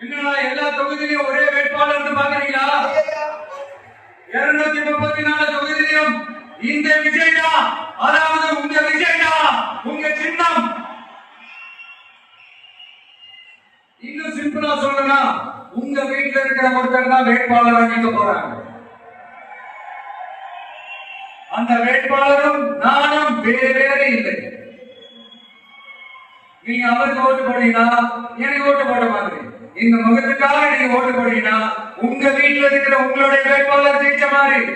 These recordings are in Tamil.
என்னடா எல்லா தொகுதியிலும் ஒரே வேட்பாளர் பாக்குறீங்களா இருநூத்தி முப்பத்தி நாலு தொகுதியிலும் இந்த விஜய் அதாவது உங்க விஜய் உங்க சின்னம். இன்னும் சிம்பிளா சொல்லணும்னா உங்க வீட்டுல இருக்கிற ஒருத்தர் தான் வேட்பாளராக நீங்க போறாங்க அந்த வேட்பாளரும் நானும் வேறே நீங்க அவருக்கு ஓட்டு போட்டீங்கன்னா எனக்கு ஓட்டு போட்ட மாதிரி இந்த முகத்துக்காக நீங்க ஓட்டு போட்டீங்கன்னா உங்க வீட்டுல இருக்கிற உங்களுடைய வேட்பாளர் ஜெயிச்ச மாதிரி.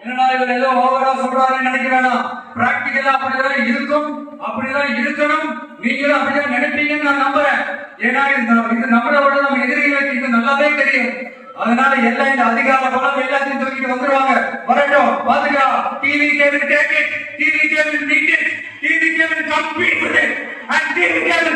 என்னடா இவர் ஏதோ ஓவரா சொல்றாருன்னு நினைக்க வேணாம். பிராக்டிக்கலா அப்படிதான் இருக்கும். அப்படிதான் இருக்கணும். நீங்களும் அப்படிதான் நினைப்பீங்கன்னு நான் நம்புறேன். ஏன்னா இந்த இது நம்மளோட நம்ம எதிரிகளுக்கு இது நல்லாவே தெரியும். அதனால எல்லாம் இந்த அதிகார பலம் எல்லாத்தையும் தூக்கிட்டு வந்துருவாங்க. வரட்டும் பாத்துக்கலாம். TV cable take TV cable need will compete with it. And the Indian